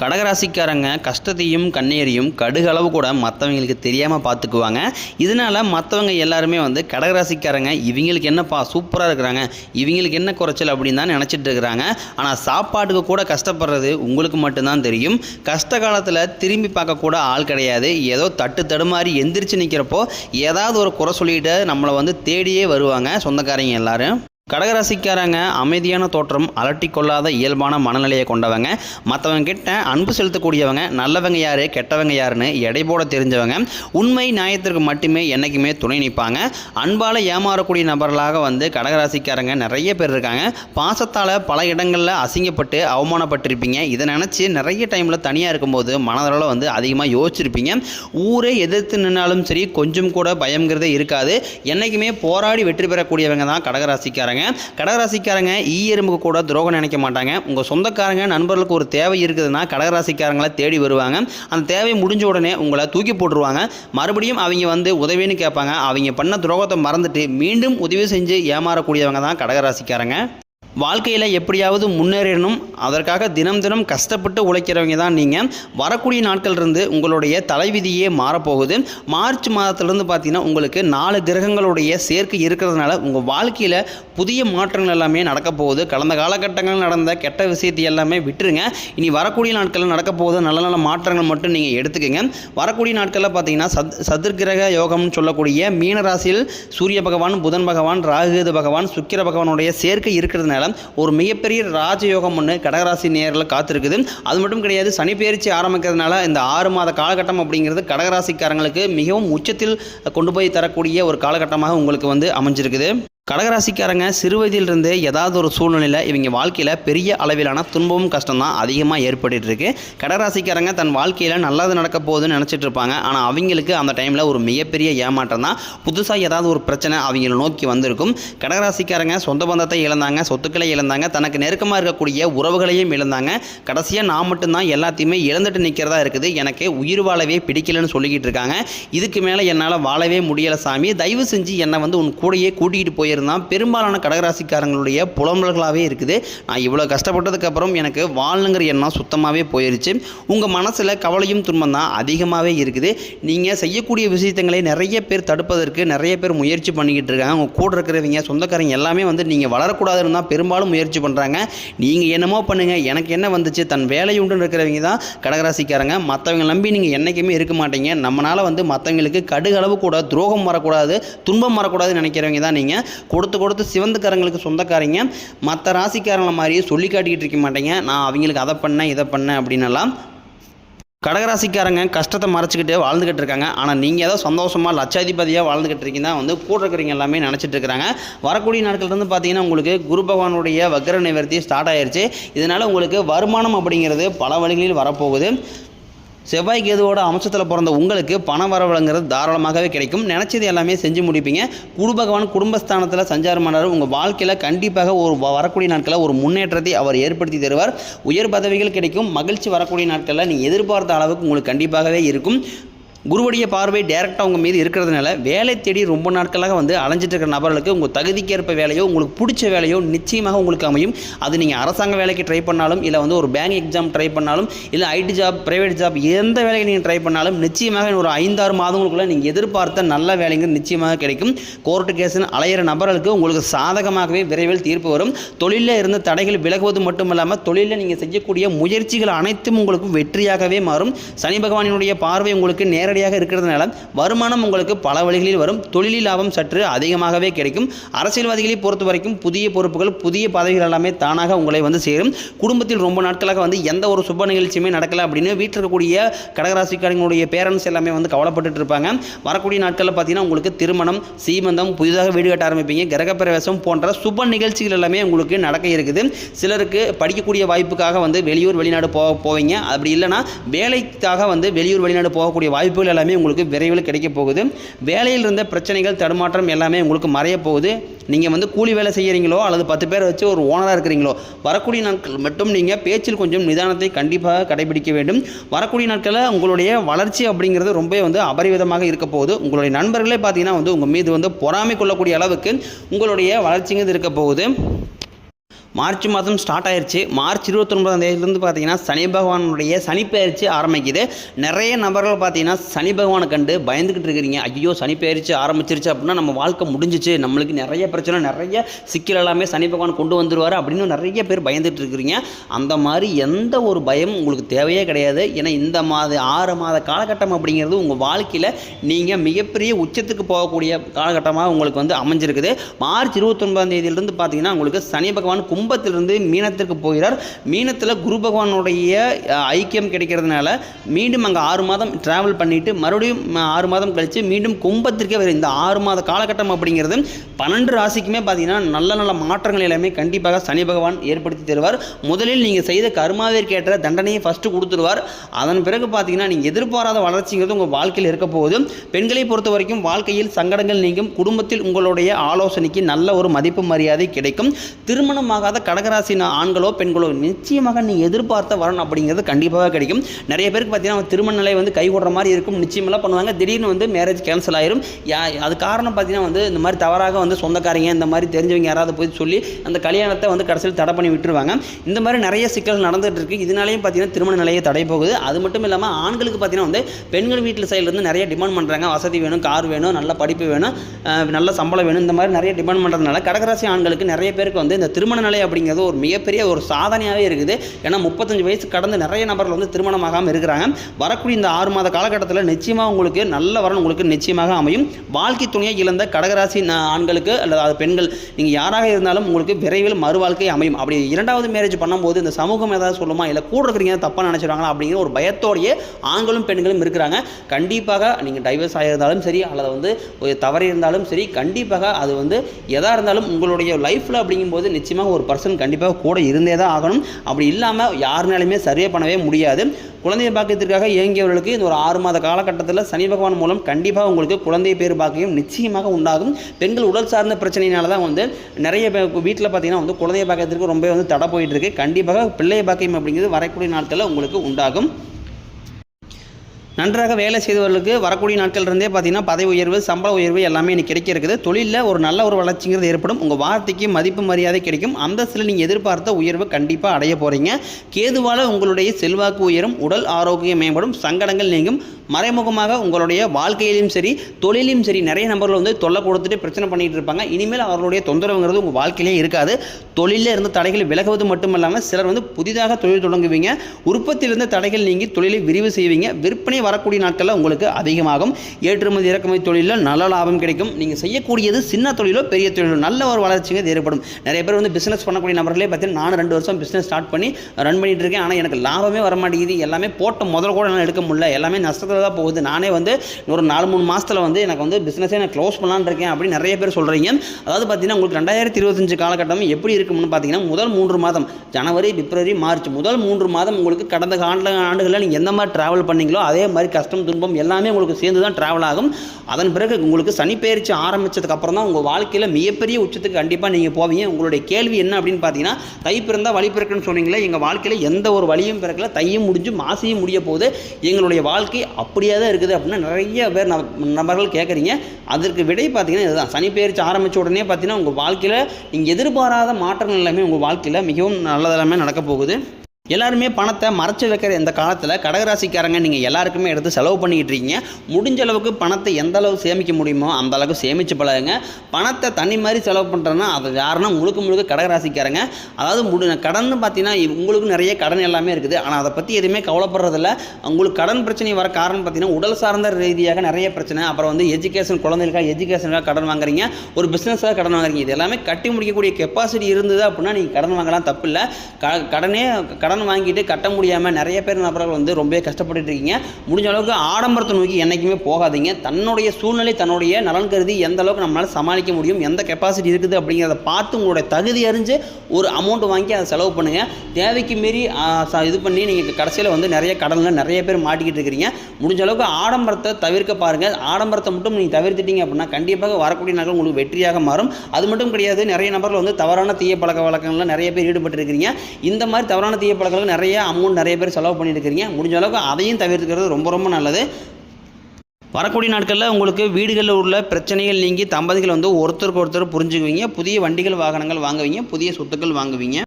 கடகராசிக்காரங்க கஷ்டத்தையும் கண்ணீரையும் கடுகளவு கூட மற்றவங்களுக்கு தெரியாமல் பார்த்துக்குவாங்க இதனால் மற்றவங்க எல்லாருமே வந்து கடகராசிக்காரங்க இவங்களுக்கு என்னப்பா சூப்பராக இருக்கிறாங்க இவங்களுக்கு என்ன குறைச்சல் அப்படின்னு தான் நினச்சிட்டு இருக்கிறாங்க. ஆனால் சாப்பாட்டுக்கு கூட கஷ்டப்படுறது உங்களுக்கு மட்டும்தான் தெரியும். கஷ்ட காலத்தில் திரும்பி பார்க்கக்கூட ஆள் கிடையாது. ஏதோ தட்டு தடுமாறி எந்திரிச்சு நிற்கிறப்போ ஏதாவது ஒரு குறை சொல்லிட்டு நம்மளை வந்து தேடியே வருவாங்க சொந்தக்காரங்க எல்லாரும். கடகராசிக்காரங்க அமைதியான தோற்றம் அலட்டி கொள்ளாத இயல்பான மனநிலையை கொண்டவங்க. மற்றவங்க கிட்ட அன்பு செலுத்தக்கூடியவங்க நல்லவங்க யார் கெட்டவங்க யாருன்னு எடை போட தெரிஞ்சவங்க. உண்மை நியாயத்திற்கு மட்டுமே என்றைக்குமே துணை நிற்பாங்க. அன்பால் ஏமாறக்கூடிய நபர்களாக வந்து கடகராசிக்காரங்க நிறைய பேர் இருக்காங்க. பாசத்தால் பல இடங்களில் அசிங்கப்பட்டு அவமானப்பட்டிருப்பீங்க. இதை நினச்சி நிறைய டைமில் தனியாக இருக்கும்போது மனதளவில் வந்து அதிகமாக யோசிச்சிருப்பீங்க. ஊரே எதிர்த்து நின்னாலும் சரி கொஞ்சம் கூட பயங்கிறதே இருக்காது. என்றைக்குமே போராடி வெற்றி பெறக்கூடியவங்க தான் கடகராசிக்காரங்க. கடகராசிக்காரங்க ஈ எறும்புக்கு கூட துரோகம் நினைக்க மாட்டாங்க. உங்கள் சொந்தக்காரங்க நண்பர்களுக்கு ஒரு தேவை இருக்குதுன்னா கடகராசிக்காரங்களை தேடி வருவாங்க. அந்த தேவை முடிஞ்ச உடனே உங்களை தூக்கி போட்டுருவாங்க. மறுபடியும் அவங்க வந்து உதவின்னு கேட்பாங்க. அவங்க பண்ண துரோகத்தை மறந்துட்டு மீண்டும் உதவி செஞ்சு ஏமாறக்கூடியவங்க தான் கடகராசிக்காரங்க. வாழ்க்கையில் எப்படியாவது முன்னேறணும். அதற்காக தினம் தினம் கஷ்டப்பட்டு உழைக்கிறவங்க தான் நீங்கள் வரக்கூடிய நாட்கள் இருந்து உங்களுடைய தலைவிதியே மாறப்போகுது. மார்ச் மாதத்துலேருந்து பார்த்தீங்கன்னா உங்களுக்கு நாலு கிரகங்களுடைய சேர்க்கை இருக்கிறதுனால உங்கள் வாழ்க்கையில் புதிய மாற்றங்கள் எல்லாமே நடக்க போகுது. கடந்த காலகட்டங்களில் நடந்த கெட்ட விஷயத்தை எல்லாமே விட்டுருங்க. இனி வரக்கூடிய நாட்களில் நடக்க போகுது. நல்ல நல்ல மாற்றங்கள் மட்டும் நீங்கள் எடுத்துக்கங்க. வரக்கூடிய நாட்களில் பார்த்தீங்கன்னா சத் சதுர்கிரக யோகம்னு சொல்லக்கூடிய மீனராசியில் சூரிய பகவான் புதன் பகவான் ராகுகேது பகவான் சுக்கிர பகவானுடைய சேர்க்கை இருக்கிறதுனால ஒரு மிகப்பெரிய ராஜயோகம் ஒன்று கடகராசி நேரில் காத்திருக்குது. அது மட்டும் கிடையாது சனி பயிற்சி ஆரம்பிக்கிறதுனால இந்த ஆறு மாத காலகட்டம் அப்படிங்கிறது கடகராசிக்காரங்களுக்கு மிகவும் உச்சத்தில் கொண்டு போய் தரக்கூடிய ஒரு காலகட்டமாக உங்களுக்கு வந்து அமைஞ்சிருக்குது. கடகராசிக்காரங்க சிறு வயதிலிருந்தே ஏதாவது ஒரு சூழ்நிலையில் இவங்க வாழ்க்கையில் பெரிய அளவிலான துன்பமும் கஷ்டம் தான் அதிகமாக ஏற்பட்டு இருக்கு கடகராசிக்காரங்க தன் வாழ்க்கையில் நல்லது நடக்க போகுதுன்னு நினச்சிட்டு இருப்பாங்க. ஆனால் அவங்களுக்கு அந்த டைமில் ஒரு மிகப்பெரிய ஏமாற்றம் தான் புதுசாக ஏதாவது ஒரு பிரச்சனை அவங்கள நோக்கி வந்திருக்கும். கடகராசிக்காரங்க சொந்த பந்தத்தை இழந்தாங்க சொத்துக்களை இழந்தாங்க தனக்கு நெருக்கமாக இருக்கக்கூடிய உறவுகளையும் இழந்தாங்க. கடைசியாக நான் மட்டும்தான் எல்லாத்தையுமே இழந்துட்டு நிற்கிறதா இருக்குது. எனக்கு உயிர் வாழவே பிடிக்கலன்னு சொல்லிக்கிட்டு இருக்காங்க. இதுக்கு மேலே என்னால் வாழவே முடியலை சாமி. தயவு செஞ்சு என்னை வந்து உன் கூடையே கூட்டிகிட்டு தான் பெரும்பாலான கடகராசிக்காரங்களுடைய புலம்பல்களாகவே இருக்குது. நான் இவ்வளோ கஷ்டப்பட்டதுக்கப்புறம் எனக்கு வாழணுங்கிற எண்ணம் சுத்தமாகவே போயிருச்சு. உங்கள் மனசில் கவலையும் துன்பம் தான் அதிகமாகவே இருக்குது. நீங்கள் செய்யக்கூடிய விஷயத்தங்களை நிறைய பேர் தடுப்பதற்கு நிறைய பேர் முயற்சி பண்ணிக்கிட்டு இருக்காங்க. உங்கள் கூட இருக்கிறவங்க சொந்தக்காரங்க எல்லாமே வந்து நீங்கள் வளரக்கூடாதுன்னு தான் பெரும்பாலும் முயற்சி பண்ணுறாங்க நீங்கள் என்னமோ பண்ணுங்கள் எனக்கு என்ன வந்துச்சு? தன் வேலையுண்டு இருக்கிறவங்க தான் கடகராசிக்காரங்க. மற்றவங்க நம்பி நீங்கள் என்றைக்குமே இருக்க மாட்டீங்க. நம்மளால் வந்து மற்றவங்களுக்கு கடுகளவு கூட துரோகம் வரக்கூடாது துன்பம் வரக்கூடாதுன்னு நினைக்கிறவங்க தான் நீங்கள் கொடுத்து கொடுத்து சிவந்துக்காரங்களுக்கு சொந்தக்காரங்க. மற்ற ராசிக்காரங்களை மாதிரியே சொல்லி காட்டிக்கிட்டு இருக்க மாட்டேங்க. நான் அவங்களுக்கு அதை பண்ணேன் இதை பண்ணேன் அப்படின்னலாம் கடகராசிக்காரங்க கஷ்டத்தை மறைச்சிக்கிட்டு வாழ்ந்துக்கிட்டு இருக்காங்க. ஆனால் நீங்கள் ஏதோ சந்தோஷமாக லட்சாதிபதியாக வாழ்ந்துக்கிட்டு இருக்கீங்க தான் வந்து கூட இருக்கிறவங்க எல்லாமே நினச்சிட்டு இருக்கிறாங்க. வரக்கூடிய நாட்கள்லேருந்து பார்த்தீங்கன்னா உங்களுக்கு குரு பகவானுடைய வக்ர நிவர்த்தி ஸ்டார்ட் ஆயிருச்சு. இதனால் உங்களுக்கு வருமானம் அப்படிங்கிறது பல வழிகளில் வரப்போகுது. செவ்வாய் கேதுவோட அம்சத்தில் பிறந்த உங்களுக்கு பண வரவழங்கிறது தாராளமாகவே கிடைக்கும். நினச்சது எல்லாமே செஞ்சு முடிப்பீங்க. குரு பகவான் குடும்பஸ்தானத்தில் சஞ்சாரம் பண்ணார் உங்கள் வாழ்க்கையில் கண்டிப்பாக ஒரு வரக்கூடிய நாட்களில் ஒரு முன்னேற்றத்தை அவர் ஏற்படுத்தி தருவார். உயர் பதவிகள் கிடைக்கும். மகிழ்ச்சி வரக்கூடிய நாட்களில் நீங்கள் எதிர்பார்த்த அளவுக்கு உங்களுக்கு கண்டிப்பாகவே இருக்கும். குருவுடைய பார்வை டேரெக்டாக உங்கள் மீது இருக்கிறதுனால வேலை தேடி ரொம்ப நாட்களாக வந்து அலைஞ்சிட்டு இருக்கிற நபர்களுக்கு உங்கள் தகுதிக்கேற்ப வேலையோ உங்களுக்கு பிடிச்ச வேலையோ நிச்சயமாக உங்களுக்கு அமையும். அது நீங்கள் அரசாங்க வேலைக்கு ட்ரை பண்ணாலும் இல்லை வந்து ஒரு பேங்க் எக்ஸாம் ட்ரை பண்ணாலும் இல்லை ஐடி ஜாப் ப்ரைவேட் ஜாப் எந்த வேலையை நீங்கள் ட்ரை பண்ணாலும் நிச்சயமாக ஒரு ஐந்தாறு மாதங்களுக்குள்ளே நீங்கள் எதிர்பார்த்த நல்ல வேலைங்க நிச்சயமாக கிடைக்கும். கோர்ட்டு கேஸ்னு அலையிற நபர்களுக்கு உங்களுக்கு சாதகமாகவே விரைவில் தீர்ப்பு வரும். தொழிலில் இருந்து தடைகள் விலகுவது மட்டும் இல்லாமல் தொழிலில் நீங்கள் செய்யக்கூடிய முயற்சிகள் அனைத்தும் உங்களுக்கு வெற்றியாகவே மாறும். சனி பகவானினுடைய பார்வை உங்களுக்கு நேரடியாக இருக்கிறதுனால வருமானம் உங்களுக்கு பல வழிகளில் வரும். தொழிலில் லாபம் சற்று அதிகமாகவே கிடைக்கும். அரசியல்வாதிகளை பொறுத்த வரைக்கும் புதிய பொறுப்புகள் புதிய பதவிகள் எல்லாமே தானாக உங்களை வந்து சேரும். குடும்பத்தில் ரொம்ப நாட்களாக வந்து எந்த ஒரு சுப நிகழ்ச்சியுமே நடக்கல அப்படின்னு வீட்டில் இருக்கக்கூடிய கடகராசிக்காரங்களுடைய பேரண்ட்ஸ் எல்லாமே வந்து கவலைப்பட்டுட்டு இருப்பாங்க. வரக்கூடிய நாட்களில் பார்த்தீங்கன்னா உங்களுக்கு திருமணம் சீமந்தம் புதிதாக வீடு கட்ட ஆரம்பிப்பீங்க. கிரகப்பிரவேசம் போன்ற சுப நிகழ்ச்சிகள் எல்லாமே உங்களுக்கு நடக்க இருக்குது. சிலருக்கு படிக்கக்கூடிய வாய்ப்புக்காக வந்து வெளியூர் வெளிநாடு போக போவீங்க. அப்படி இல்லைன்னா வேலைக்காக வந்து வெளியூர் வெளிநாடு போகக்கூடிய வாய்ப்பு வாய்ப்புகள் எல்லாமே உங்களுக்கு விரைவில் கிடைக்க போகுது. வேலையில் இருந்த பிரச்சனைகள் தடுமாற்றம் எல்லாமே உங்களுக்கு மறைய போகுது. நீங்கள் வந்து கூலி வேலை செய்கிறீங்களோ அல்லது பத்து பேரை வச்சு ஒரு ஓனராக இருக்கிறீங்களோ வரக்கூடிய நாட்கள் மட்டும் நீங்கள் பேச்சில் கொஞ்சம் நிதானத்தை கண்டிப்பாக கடைபிடிக்க வேண்டும். வரக்கூடிய நாட்களில் உங்களுடைய வளர்ச்சி அப்படிங்கிறது ரொம்ப வந்து அபரிவிதமாக இருக்க போகுது. உங்களுடைய நண்பர்களே பார்த்தீங்கன்னா வந்து உங்கள் மீது வந்து பொறாமை கொள்ளக்கூடிய அளவுக்கு உங்களுடைய வளர்ச்சிங்கிறது இருக்க போகுது. மார்ச் மாதம் ஸ்டார்ட் ஆயிருச்சு. மார்ச் இருபத்தொன்பதாம் தேதியிலேருந்து பார்த்தீங்கன்னா சனி பகவானுடைய சனிப்பெயர்ச்சி ஆரம்பிக்குது. நிறைய நபர்கள் பார்த்தீங்கன்னா சனி பகவானை கண்டு பயந்துக்கிட்டு இருக்கிறீங்க. ஐயோ சனிப்பெயர்ச்சி ஆரம்பிச்சிருச்சு அப்படின்னா நம்ம வாழ்க்கை முடிஞ்சிச்சு. நம்மளுக்கு நிறைய பிரச்சனை நிறைய சிக்கல் எல்லாமே சனி பகவான் கொண்டு வந்துருவார் அப்படின்னு நிறைய பேர் பயந்துட்டு இருக்கிறீங்க. அந்த மாதிரி எந்த ஒரு பயம் உங்களுக்கு தேவையே கிடையாது. ஏன்னா இந்த மாத ஆறு மாத காலகட்டம் அப்படிங்கிறது உங்கள் வாழ்க்கையில் நீங்கள் மிகப்பெரிய உச்சத்துக்கு போகக்கூடிய காலகட்டமாக உங்களுக்கு வந்து அமைஞ்சிருக்குது. மார்ச் இருபத்தொன்பதாம் தேதியிலிருந்து பார்த்தீங்கன்னா உங்களுக்கு சனி பகவான் கும்பத்திலிருந்து மீனத்திற்கு போகிறார். மீனத்தில் குரு பகவானுடைய ஐக்கியம் கிடைக்கிறதுனால மீண்டும் அங்கே ஆறு மாதம் ட்ராவல் பண்ணிவிட்டு மறுபடியும் ஆறு மாதம் கழித்து மீண்டும் கும்பத்திற்கே வரும் இந்த ஆறு மாத காலகட்டம் அப்படிங்கிறது பன்னெண்டு ராசிக்குமே பார்த்தீங்கன்னா நல்ல நல்ல மாற்றங்கள் எல்லாமே கண்டிப்பாக சனி பகவான் ஏற்படுத்தி தருவார். முதலில் நீங்கள் செய்த கர்மாவிற்கேற்ற தண்டனையை ஃபஸ்ட்டு கொடுத்துருவார் அதன் பிறகு பார்த்தீங்கன்னா நீங்கள் எதிர்பாராத வளர்ச்சிங்கிறது உங்கள் வாழ்க்கையில் இருக்க போகுது. பெண்களை பொறுத்த வரைக்கும் வாழ்க்கையில் சங்கடங்கள் நீங்கும். குடும்பத்தில் உங்களுடைய ஆலோசனைக்கு நல்ல ஒரு மதிப்பு மரியாதை கிடைக்கும். திருமணமாக வராத கடகராசி ஆண்களோ பெண்களோ நிச்சயமாக நீங்கள் எதிர்பார்த்த வரணும் அப்படிங்கிறது கண்டிப்பாக கிடைக்கும். நிறைய பேருக்கு பார்த்தீங்கன்னா திருமண நிலை வந்து கைகூடுற மாதிரி இருக்கும். நிச்சயமெல்லாம் பண்ணுவாங்க. திடீர்னு வந்து மேரேஜ் கேன்சல் ஆயிரும். யா அது காரணம் பார்த்தீங்கன்னா வந்து இந்த மாதிரி தவறாக வந்து சொந்தக்காரங்க இந்த மாதிரி தெரிஞ்சவங்க யாராவது போய் சொல்லி அந்த கல்யாணத்தை வந்து கடைசியில் தடை பண்ணி விட்டுருவாங்க. இந்த மாதிரி நிறைய சிக்கல் நடந்துகிட்டு இருக்கு. இதனாலேயும் பார்த்தீங்கன்னா திருமண நிலையை தடை போகுது. அது மட்டும் இல்லாமல் ஆண்களுக்கு பார்த்தீங்கன்னா வந்து பெண்கள் வீட்டில் சைட்லேருந்து நிறைய டிமாண்ட் பண்ணுறாங்க வசதி வேணும் கார் வேணும் நல்ல படிப்பு வேணும் நல்ல சம்பளம் வேணும். இந்த மாதிரி நிறைய டிமாண்ட் பண்ணுறதுனால கடகராசி ஆண்களுக்கு நிறைய பேருக்கு வந்து இந்த திருமண நிலை அப்படிங்கிறது ஒரு மிகப்பெரிய ஒரு சாதனையாகவே இருக்குது. ஏன்னா முப்பத்தஞ்சு வயசு கடந்து நிறைய நபர்கள் வந்து திருமணமாகாமல் இருக்கிறாங்க. வரக்கூடிய இந்த ஆறு மாத காலகட்டத்தில் நிச்சயமாக உங்களுக்கு நல்ல வரன் உங்களுக்கு நிச்சயமாக அமையும். வாழ்க்கை துணையை இழந்த கடகராசி ஆண்களுக்கு அல்லது அது பெண்கள் நீங்கள் யாராக இருந்தாலும் உங்களுக்கு விரைவில் மறு வாழ்க்கை அமையும். அப்படி இரண்டாவது மேரேஜ் பண்ணும்போது இந்த சமூகம் ஏதாவது சொல்லுமா? இல்லை கூட இருக்கிறீங்க தப்பாக நினச்சிடுவாங்களா அப்படிங்கிற ஒரு பயத்தோடையே ஆண்களும் பெண்களும் இருக்கிறாங்க. கண்டிப்பாக நீங்கள் டைவர்ஸ் ஆகியிருந்தாலும் சரி அல்லது வந்து ஒரு தவறு இருந்தாலும் சரி கண்டிப்பாக அது வந்து எதாக இருந்தாலும் உங்களுடைய லைஃப்பில் அப்படிங்கும்போது நிச்சயமாக ஒரு பர்சன் கண்டிப்பாக கூட இருந்தே தான் ஆகணும். அப்படி இல்லாமல் யாருனாலுமே சரியாக பண்ணவே முடியாது. குழந்தை பாக்கியத்திற்காக இயங்கியவர்களுக்கு இந்த ஒரு ஆறு மாத காலகட்டத்தில் சனி பகவான் மூலம் கண்டிப்பாக உங்களுக்கு குழந்தை பேர் பாக்கியம் நிச்சயமாக உண்டாகும். பெண்கள் உடல் சார்ந்த பிரச்சனையினால தான் வந்து நிறைய வீட்டில் பார்த்தீங்கன்னா வந்து குழந்தை பாக்கியத்திற்கு ரொம்ப வந்து தடை போயிட்டு இருக்கு. கண்டிப்பாக பிள்ளை பாக்கியம் அப்படிங்கிறது வரக்கூடிய நாட்களில் உங்களுக்கு உண்டாகும். நன்றாக வேலை செய்தவர்களுக்கு வரக்கூடிய நாட்கள் இருந்தே பார்த்தீங்கன்னா பதவி உயர்வு சம்பள உயர்வு எல்லாமே இன்னைக்கு கிடைக்க இருக்குது தொழிலில் ஒரு நல்ல ஒரு வளர்ச்சிங்கிறது ஏற்படும். உங்கள் வார்த்தைக்கு மதிப்பு மரியாதை கிடைக்கும். அந்தஸ்தில் நீங்கள் எதிர்பார்த்த உயர்வு கண்டிப்பாக அடைய போகிறீங்க கேதுவால் உங்களுடைய செல்வாக்கு உயரும். உடல் ஆரோக்கியம் மேம்படும். சங்கடங்கள் நீங்கும். மறைமுகமாக உங்களுடைய வாழ்க்கையிலும் சரி தொழிலையும் சரி நிறைய நபர்கள் வந்து தொல்லை கொடுத்துட்டு பிரச்சனை பண்ணிகிட்டு இருப்பாங்க. இனிமேல் அவர்களுடைய தொந்தரவுங்கிறது உங்கள் வாழ்க்கையிலே இருக்காது. தொழிலில் இருந்து தடைகள் விலகுவது மட்டும் இல்லாமல் சிலர் வந்து புதிதாக தொழில் தொடங்குவீங்க. உற்பத்தியிலிருந்து தடைகள் நீங்கி தொழிலை விரிவு செய்வீங்க. விற்பனை வரக்கூடிய நாட்களில் உங்களுக்கு அதிகமாகும். ஏற்றுமதி இறக்குமதி தொழிலில் நல்ல லாபம் கிடைக்கும். நீங்கள் செய்யக்கூடியது சின்ன தொழிலோ பெரிய தொழிலோ நல்ல ஒரு வளர்ச்சிங்க ஏற்படும். நிறைய பேர் வந்து பிஸ்னஸ் பண்ணக்கூடிய நபர்களே பார்த்தீங்கன்னா நான் ரெண்டு வருஷம் பிஸ்னஸ் ஸ்டார்ட் பண்ணி ரன் பண்ணிட்டு இருக்கேன். ஆனால் எனக்கு லாபமே வர மாட்டேங்குது எல்லாமே போட்ட முதல்ல கூட நான் எடுக்க முடியல. எல்லாமே நஷ்டத்தில் தான் போகுது. நானே வந்து ஒரு நாலு மூணு மாதத்தில் வந்து எனக்கு வந்து பிஸ்னஸே நான் க்ளோஸ் பண்ணலான்னு இருக்கேன் அப்படின்னு நிறைய பேர் சொல்கிறீங்க அதாவது பார்த்தீங்கன்னா உங்களுக்கு ரெண்டாயிரத்தி இருபத்தஞ்சு காலகட்டம் எப்படி இருக்கும்னு பார்த்தீங்கன்னா முதல் மூன்று மாதம் ஜனவரி பிப்ரவரி மார்ச் முதல் மூன்று மாதம் உங்களுக்கு கடந்த ஆண்டு ஆண்டுகளில் நீங்கள் எந்த மாதிரி ட்ராவல் பண்ணீங்களோ அதே மாதிரி கஷ்டம் துன்பம் எல்லாமே உங்களுக்கு சேர்ந்து தான் ட்ராவல் ஆகும். அதன் பிறகு உங்களுக்கு சனிப்பெயர்ச்சி ஆரம்பிச்சதுக்கு அப்புறம் தான் உங்கள் வாழ்க்கையில் மிகப்பெரிய உச்சத்துக்கு கண்டிப்பாக நீங்கள் போவீங்க. உங்களுடைய கேள்வி என்ன அப்படின்னு பார்த்தீங்கன்னா தை பிறந்தால் வழி பிறக்குன்னு சொன்னீங்களே எங்கள் வாழ்க்கையில் எந்த ஒரு வழியும் பிறக்கல. தையும் முடிஞ்சு மாசியும் முடிய போது எங்களுடைய வாழ்க்கை அப்படியே தான் இருக்குது அப்படின்னா நிறைய பேர் நபர்கள் கேட்குறீங்க. அதற்கு விடை பார்த்தீங்கன்னா இதுதான். சனி பெயர்ச்சி ஆரம்பித்த உடனே பார்த்தீங்கன்னா உங்கள் வாழ்க்கையில் நீங்கள் எதிர்பாராத மாற்றங்கள் எல்லாமே உங்கள் வாழ்க்கையில் மிகவும் நல்லதெல்லாமே நடக்க போகுது. எல்லாருமே பணத்தை மறைச்சு வைக்கிற இந்த காலத்தில் கடகராசிக்காரங்க நீங்கள் எல்லாருக்குமே எடுத்து செலவு பண்ணிக்கிட்டு இருக்கீங்க. முடிஞ்ச அளவுக்கு பணத்தை எந்த அளவு சேமிக்க முடியுமோ அந்த அளவுக்கு சேமிச்சு பழகுங்க. பணத்தை தனி மாதிரி செலவு பண்ணுறேன்னா அது யாருன்னா முழுக்க முழுக்க கடகராசிக்காரங்க. அதாவது முடி கடன் பார்த்தீங்கன்னா உங்களுக்கு நிறைய கடன் எல்லாமே இருக்குது. ஆனால் அதை பற்றி எதுவுமே கவலைப்படுறதில்ல. உங்களுக்கு கடன் பிரச்சனை வர காரணம் பார்த்தீங்கன்னா உடல் சார்ந்த ரீதியாக நிறைய பிரச்சனை. அப்புறம் வந்து எஜுகேஷன் குழந்தைகளுக்காக எஜுகேஷனுக்காக கடன் வாங்குறீங்க. ஒரு பிஸ்னஸாக கடன் வாங்குறீங்க. இது எல்லாமே கட்டி முடிக்கக்கூடிய கெப்பாசிட்டி இருந்தது அப்படின்னா நீங்கள் கடன் வாங்கலாம் தப்பு இல்லை க கடனே கடன் வாங்கிட்டு கட்ட முடியாமல் நிறைய பேர் நபர்கள் வந்து ரொம்ப கஷ்டப்பட்டு இருக்கீங்க. முடிஞ்ச அளவுக்கு ஆடம்பரத்தை நோக்கி என்றைக்குமே போகாதீங்க. தன்னுடைய சூழ்நிலை தன்னுடைய நலன் கருதி எந்த அளவுக்கு நம்மளால் சமாளிக்க முடியும் எந்த கெப்பாசிட்டி இருக்குது அப்படிங்கிறத பார்த்து உங்களுடைய தகுதி அறிஞ்சு ஒரு அமௌண்ட் வாங்கி அதை செலவு பண்ணுங்கள் தேவைக்கு மீறி இது பண்ணி நீங்கள் கடைசியில் வந்து நிறைய கடனில் நிறைய பேர் மாட்டிக்கிட்டு இருக்கிறீங்க. முடிஞ்ச அளவுக்கு ஆடம்பரத்தை தவிர்க்க பாருங்கள் ஆடம்பரத்தை மட்டும் நீங்கள் தவிர்த்துட்டீங்க அப்படின்னா கண்டிப்பாக வரக்கூடிய நாட்கள் உங்களுக்கு வெற்றியாக மாறும். அது மட்டும் கிடையாது நிறைய நபர்கள் வந்து தவறான தீய பழக்க வழக்கங்கள்ல நிறைய பேர் ஈடுபட்டு இருக்கிறீங்க இந்த மாதிரி தவறான தீய பழக்கங்களுக்கு நிறைய அமௌண்ட் நிறைய பேர் செலவு பண்ணிட்டு இருக்கிறீங்க முடிஞ்ச அளவுக்கு அதையும் தவிர்த்துக்கிறது ரொம்ப ரொம்ப நல்லது. வரக்கூடிய நாட்களில் உங்களுக்கு வீடுகளில் உள்ள பிரச்சனைகள் நீங்கி தம்பதிகள் வந்து ஒருத்தருக்கு ஒருத்தர் புரிஞ்சுக்குவீங்க. புதிய வண்டிகள் வாகனங்கள் வாங்குவீங்க. புதிய சொத்துக்கள் வாங்குவீங்க.